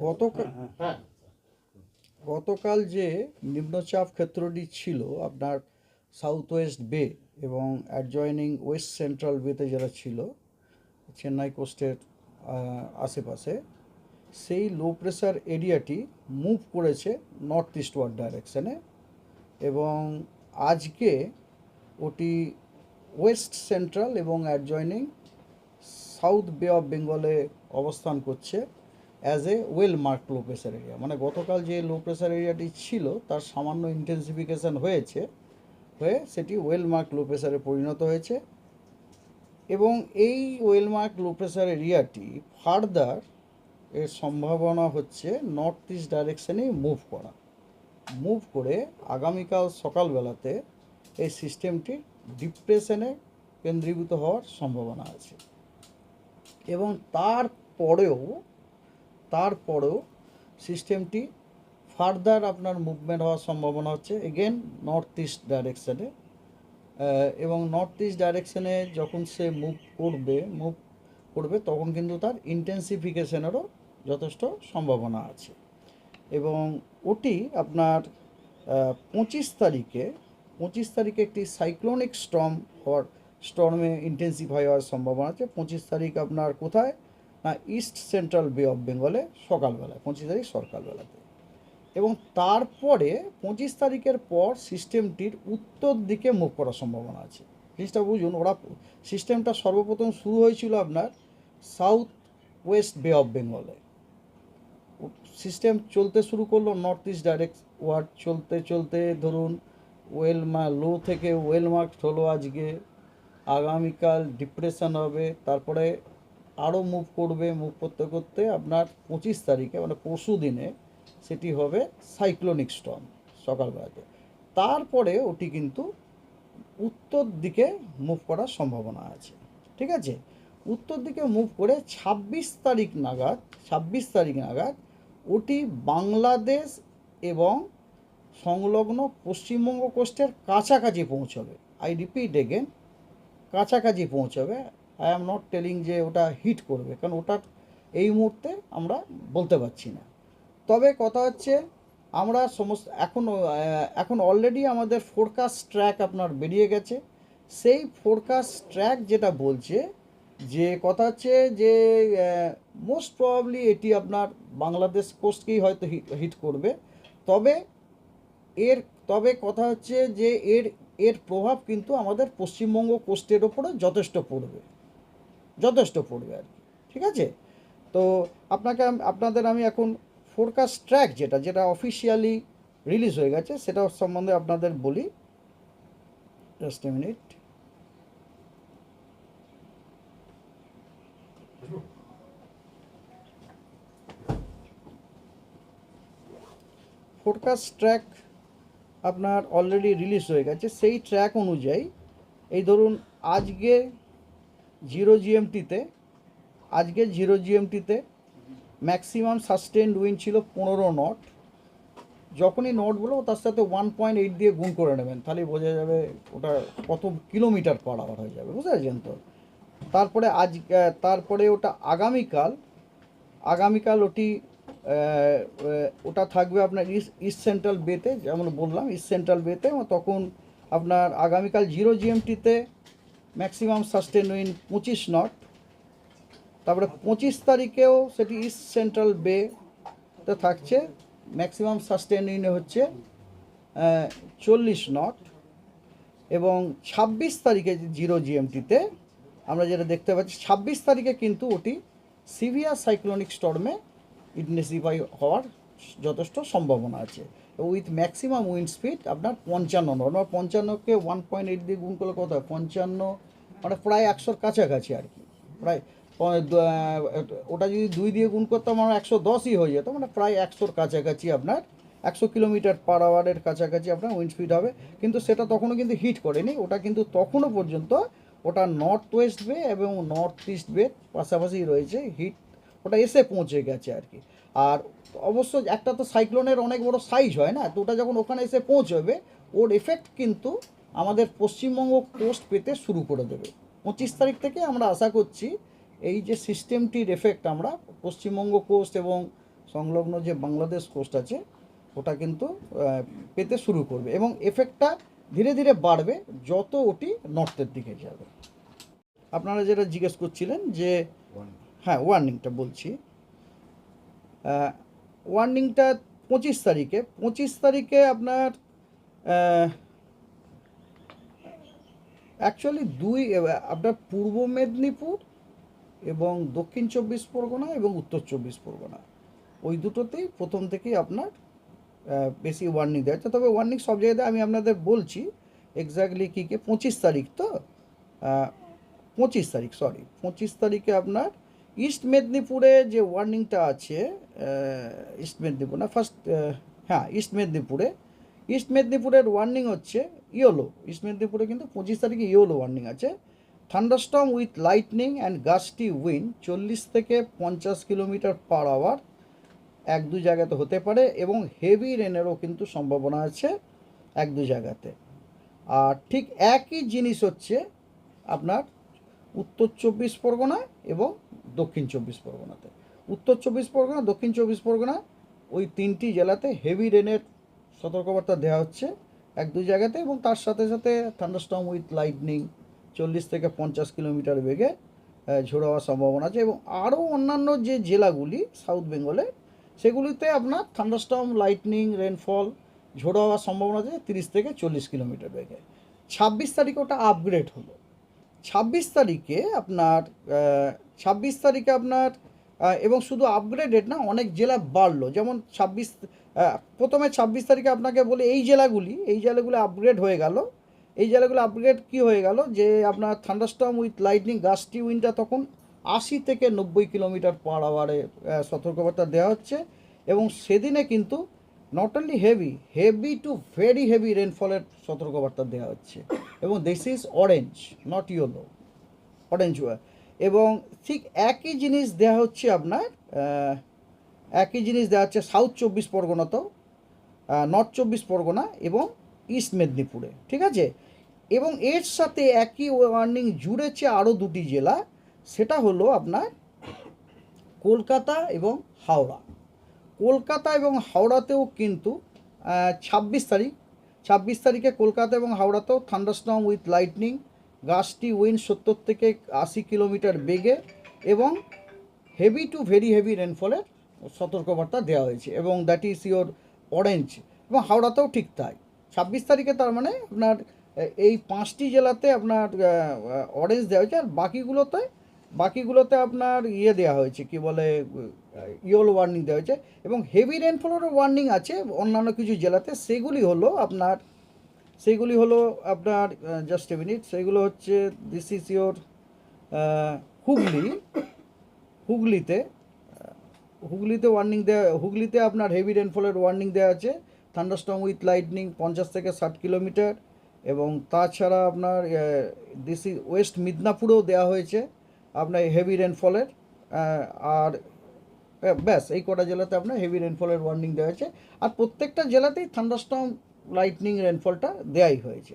গতকাল গতকাল যে নিম্নচাপ ক্ষেত্রটি ছিল আপনার সাউথ ওয়েস্ট বে এবং অ্যাডজয়নিং ওয়েস্ট সেন্ট্রাল বেতে যারা ছিল চেন্নাই কোস্টের আশেপাশে সেই লো প্রেশার এরিয়াটি মুভ করেছে নর্থ ইস্টওয়ার্ড ডাইরেকশনে এবং আজকে ওটি ওয়েস্ট সেন্ট্রাল এবং অ্যাডজয়নিং সাউথ বে অফ বেঙ্গলে অবস্থান করছে as a well marked low pressure area মানে গতকাল যে লো প্রেশার এরিয়াটি ছিল, তার সামান্য ইন্টেন্সিফিকেশন হয়েছে, হয়ে সেটি ওয়েল মার্ক লো প্রেশারে পরিণত হয়েছে এবং এই ওয়েল মার্ক লো প্রেশার এরিয়াটি ফার্দার এর সম্ভাবনা হচ্ছে নর্থ ইস্ট ডাইরেকশনেই মুভ করা। মুভ করে আগামীকাল সকালবেলাতে এই সিস্টেমটি ডিপ্রেশনে কেন্দ্রীভূত হওয়ার সম্ভাবনা আছে। এবং তারপরেও তারপরেও সিস্টেমটি ফার্দার আপনার মুভমেন্ট হওয়ার সম্ভাবনা হচ্ছে এগেন নর্থ ইস্ট ডাইরেকশানে এবং নর্থ ইস্ট ডাইরেকশানে যখন সে মুভ করবে মুভ করবে, তখন কিন্তু তার ইন্টেন্সিফিকেশনেরও যথেষ্ট সম্ভাবনা আছে। এবং ওটি আপনার পঁচিশ তারিখে পঁচিশ তারিখে একটি সাইক্লোনিক স্টর্ম হওয়ার স্টর্মে ইন্টেন্সিফাই হওয়ার সম্ভাবনা আছে। পঁচিশ তারিখ আপনার কোথায়? না ইস্ট সেন্ট্রাল বে অফ বেঙ্গলে সকালবেলায় পঁচিশ তারিখ সকালবেলাতে। এবং তারপরে পঁচিশ তারিখের পর সিস্টেমটির উত্তর দিকে মুখ করার সম্ভাবনা আছে। জিনিসটা বুঝুন, ওরা সিস্টেমটা সর্বপ্রথম শুরু হয়েছিল আপনার সাউথ ওয়েস্ট বে অফ বেঙ্গলে সিস্টেম চলতে শুরু করল নর্থ ইস্ট ডাইরেক্ট ওয়ার্ড চলতে চলতে ধরুন ওয়েলমা লো থেকে ওয়েলমার্ক হলো আজকে। আগামীকাল ডিপ্রেশন হবে, তারপরে আরও মুভ করবে মুভ করতে করতে আপনার পঁচিশ তারিখে মানে পরশু দিনে সেটি হবে সাইক্লোনিক স্টর্ম সকালবেলাতে। তারপরে ওটি কিন্তু উত্তর দিকে মুভ করার সম্ভাবনা আছে, ঠিক আছে? উত্তর দিকে মুভ করে ছাব্বিশ তারিখ নাগাদ, ছাব্বিশ তারিখ নাগাদ ওটি বাংলাদেশ এবং সংলগ্ন পশ্চিমবঙ্গ কোস্টের কাছাকাছি পৌঁছবে। আই রিপিট এগেন কাছাকাছি পৌঁছবে। আই অ্যাম নট টেলিং যে ওটা হিট করবে, কারণ ওটার এই মুহূর্তে আমরা বলতে পারছি না। তবে কথা হচ্ছে, আমরা সমস্ত, এখন এখন অলরেডি আমাদের ফোরকাস্ট ট্র্যাক আপনার বেরিয়ে গেছে। সেই ফোরকাস্ট ট্র্যাক যেটা বলছে, যে কথা হচ্ছে যে মোস্ট প্রবাবলি এটি আপনার বাংলাদেশ কোস্টকেই হয়তো হিট করবে। তবে এর, তবে কথা হচ্ছে যে এর এর প্রভাব কিন্তু আমাদের পশ্চিমবঙ্গ কোস্টের ওপরে যথেষ্ট পড়বে। যথেষ্ট পড়বে আর কি, ঠিক আছে? তো আপনাকে আপনাদের আমি এখন ফোরকাস্ট ট্র্যাক যেটা যেটা অফিসিয়ালি রিলিজ হয়ে গেছে, সেটা সম্বন্ধে আপনাদের বলি। Just a minute forecast track আপনার অলরেডি রিলিজ হয়ে গেছে, সেই ট্র্যাক অনুযায়ী, এই ধরুন আজকে জিরো জিএমটিতে আজকে জিরো জিএমটিতে ম্যাক্সিমাম সাস্টেন্ড উইন ছিল পনেরো নট যখনই নোট বলব, তার সাথে ওয়ান পয়েন্ট এইট দিয়ে গুণ করে নেবেন, তাহলেই বোঝা যাবে ওটা কত কিলোমিটার পার আওয়ার হয়ে যাবে, বুঝতে পারছেন তো? তারপরে আজ তারপরে ওটা আগামীকাল আগামীকাল ওটি ওটা থাকবে আপনার ইস্ট ইস্ট সেন্ট্রাল বেতে, যেমন বললাম, ইস্ট সেন্ট্রাল বেতে, এবং তখন আপনার আগামীকাল জিরো জিএমটিতে ম্যাক্সিমাম সাস্টেন উইন পঁচিশ নট তারপরে পঁচিশ তারিখেও সেটি ইস্ট সেন্ট্রাল বেতে থাকছে, ম্যাক্সিমাম সাস্টেন উইনে হচ্ছে চল্লিশ নট এবং ছাব্বিশ তারিখে জিরো জিএমটিতে আমরা যেটা দেখতে পাচ্ছি, ছাব্বিশ তারিখে কিন্তু ওটি সিভিয়ার সাইক্লোনিক স্টর্মে ইন্টেন্সিফাই হওয়ার যথেষ্ট সম্ভাবনা আছে। উইথ ম্যাক্সিমাম উইন্ড স্পিড আপনার পঞ্চান্ন বা পঞ্চান্নকে ওয়ান পয়েন্ট এইট দিয়ে গুণ করলে কত হয়? পঞ্চান্ন মানে প্রায় একশোর কাছাকাছি আর কি। প্রায় ওটা যদি দুই দিয়ে গুণ করতাম, আমরা একশো দশই হয়ে যেত। মানে প্রায় একশোর কাছাকাছি আপনার, একশো কিলোমিটার পার আওয়ারের কাছাকাছি আপনার উইন্ড স্পিড হবে। কিন্তু সেটা তখনও কিন্তু হিট করেনি। ওটা কিন্তু তখনও পর্যন্ত ওটা নর্থ ওয়েস্ট বে এবং নর্থ ইস্ট বে পাশাপাশি রয়েছে হিট ওটা এসে পৌঁছে গেছে আর কি। আর অবশ্য একটা তো সাইক্লোনের অনেক বড় সাইজ হয় না, তো ওটা যখন ওখানে এসে পৌঁছবে, ওর এফেক্ট কিন্তু আমাদের পশ্চিমবঙ্গ কোস্ট পেতে শুরু করে দেবে। পঁচিশ তারিখ থেকে আমরা আশা করছি এই যে সিস্টেমটির এফেক্ট আমরা, পশ্চিমবঙ্গ কোস্ট এবং সংলগ্ন যে বাংলাদেশ কোস্ট আছে, ওটা কিন্তু পেতে শুরু করবে এবং এফেক্টটা ধীরে ধীরে বাড়বে যত ওটি নর্থের দিকে যাবে। আপনারা যেটা জিজ্ঞেস করছিলেন যে হ্যাঁ ওয়ার্নিংটা বলছি। ওয়ার্নিংটা পঁচিশ তারিখে। পঁচিশ তারিখে আপনার অ্যাকচুয়ালি দুই, আপনার পূর্ব মেদিনীপুর এবং দক্ষিণ চব্বিশ পরগনা এবং উত্তর চব্বিশ পরগনা। ওই দুটোতেই প্রথম থেকেই আপনার বেশি ওয়ার্নিং দেওয়া হচ্ছে তবে ওয়ার্নিং সব জায়গাতে আমি আপনাদের বলছি এক্স্যাক্টলি কী কী। পঁচিশ তারিখ তো? পঁচিশ তারিখ সরি পঁচিশ তারিখে আপনার ইস্ট মেদিনীপুরে যে ওয়ার্নিংটা আছে ইস্ট মেদিনীপুর না ফার্স্ট হ্যাঁ ইস্ট মেদিনীপুরে ইস্ট মেদিনীপুরের ওয়ার্নিং হচ্ছে ইয়োলো। ইস্ট মেদিনীপুরে কিন্তু পঁচিশ তারিখে ইয়োলো ওয়ার্নিং আছে। Thunderstorm with lightning and gusty wind চল্লিশ থেকে পঞ্চাশ কিলোমিটার পার আওয়ার এক দু জায়গাতে হতে পারে এবং হেভি রেনেরও কিন্তু সম্ভাবনা আছে এক দু জায়গাতে। আর ঠিক একই জিনিস হচ্ছে আপনার উত্তর চব্বিশ পরগনা এবং দক্ষিণ চব্বিশ পরগনাতে। উত্তর চব্বিশ পরগনা, দক্ষিণ চব্বিশ পরগনা, ওই তিনটি জেলাতে হেভি রেনের সতর্কবার্তা দেওয়া হচ্ছে এক দুই জায়গাতে এবং তার সাথে সাথে থান্ডারস্টর্ম উইথ লাইটনিং চল্লিশ থেকে পঞ্চাশ কিলোমিটার বেগে ঝোড়ো হওয়ার সম্ভাবনা আছে এবং আরও অন্যান্য যে জেলাগুলি সাউথ বেঙ্গলে সেগুলিতে আপনার থান্ডারস্টর্ম লাইটনিং রেনফল ঝোড়ো হওয়ার সম্ভাবনা আছে তিরিশ থেকে চল্লিশ কিলোমিটার বেগে। ছাব্বিশ তারিখে ওটা আপগ্রেড হলো। ছাব্বিশ তারিখে আপনার ছাব্বিশ তারিখে আপনার এবং শুধু আপগ্রেডেড না, অনেক জেলা বাড়লো। যেমন ছাব্বিশ প্রথমে ছাব্বিশ তারিখে আপনাকে বলে, এই জেলাগুলি, এই জেলাগুলো আপগ্রেড হয়ে গেল। এই জেলাগুলো আপগ্রেড কি হয়ে গেল? যে আপনার থান্ডারস্টর্ম উইথ লাইটনিং গাস্টি উইন্ডটা তখন আশি থেকে নব্বই কিলোমিটার পার আওয়ারে সতর্কবার্তা দেওয়া হচ্ছে। এবং সেদিনে কিন্তু not only heavy heavy to very heavy রেনফলের সতর্কবার্তা দেওয়া হচ্ছে। এবং this is orange not yellow orange এবং ঠিক একই জিনিস দেওয়া হচ্ছে আপনার একই জিনিস দেওয়া হচ্ছে সাউথ চব্বিশ পরগনাতেও নর্থ চব্বিশ পরগনা এবং ইস্ট মেদিনীপুরে, ঠিক আছে? এবং এর সাথে একই ওয়ার্নিং জুড়েছে আরও দুটি জেলা, সেটা হলো আপনার কলকাতা এবং হাওড়া। কলকাতা এবং হাওড়াতেও কিন্তু ছাব্বিশ তারিখ ছাব্বিশ তারিখে কলকাতা এবং হাওড়াতেও thunderstorm with lightning, gusty wind সত্তর থেকে আশি কিলোমিটার বেগে এবং হেভি টু ভেরি হেভি রেনফলের সতর্কবার্তা দেওয়া হয়েছে এবং দ্যাট ইজ ইয়োর অরেঞ্জ এবং হাওড়াতেও ঠিক তাই। ছাব্বিশ তারিখে তার মানে আপনার এই পাঁচটি জেলাতে আপনার অরেঞ্জ দেওয়া হয়েছে আর বাকিগুলোতে বাকিগুলোতে আপনার ইয়ে দেওয়া হয়েছে, কি বলে ইয়েল ওয়ার্নিং দেওয়া হয়েছে এবং হেভি রেনফলেরও ওয়ার্নিং আছে। অন্যান্য কিছু জেলাতে সেগুলি হলো আপনার, সেগুলি হলো আপনার জাস্ট এ মিনিট সেগুলো হচ্ছে দিস ইজ ইয়োর হুগলি, হুগলিতে হুগলিতে ওয়ার্নিং দেওয়া হুগলিতে আপনার হেভি রেনফলের ওয়ার্নিং দেওয়া আছে। থান্ডারস্টর্ম উইথ লাইটনিং পঞ্চাশ থেকে ষাট কিলোমিটার এবং তাছাড়া আপনার দিস ইজ ওয়েস্ট মিদনাপুরেও দেওয়া হয়েছে। আপনার হেভি রেনফলের আর ব্যাস, এই কটা জেলাতে আপনার হেভি রেনফলের ওয়ার্নিং দেওয়া হয়েছে। আর প্রত্যেকটা জেলাতেই থান্ডারস্টর্ম লাইটনিং রেনফলটা দেয়াই হয়েছে।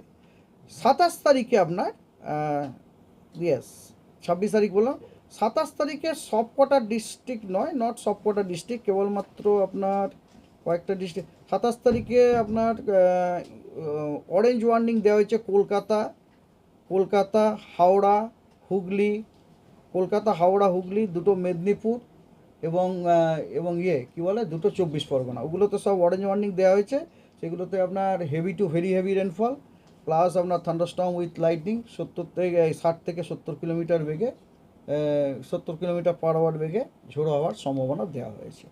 সাতাশ তারিখে আপনার ইয়েস ছাব্বিশ তারিখ বললাম। সাতাশ তারিখে সবকটা ডিস্ট্রিক্ট নয় নট সব কটা ডিস্ট্রিক্ট কেবলমাত্র আপনার কয়েকটা ডিস্ট্রিক্ট সাতাশ তারিখে আপনার অরেঞ্জ ওয়ার্নিং দেওয়া হয়েছে কলকাতা কলকাতা, হাওড়া, হুগলি কলকাতা, হাওড়া, হুগলি, দুটো মেদিনীপুর এবং এবং ইয়ে কী বলে, দুটো চব্বিশ পরগনা। ওগুলো তো সব অরেঞ্জ ওয়ার্নিং দেওয়া হয়েছে। সেগুলোতে আপনার heavy to very heavy rainfall plus আপনার থান্ডারস্টর্ম উইথ লাইটনিং সত্তর থেকে ষাট থেকে সত্তর কিলোমিটার বেগে সত্তর কিলোমিটার পার আওয়ার বেগে ঝোড়ো হওয়ার সম্ভাবনা দেওয়া হয়েছে।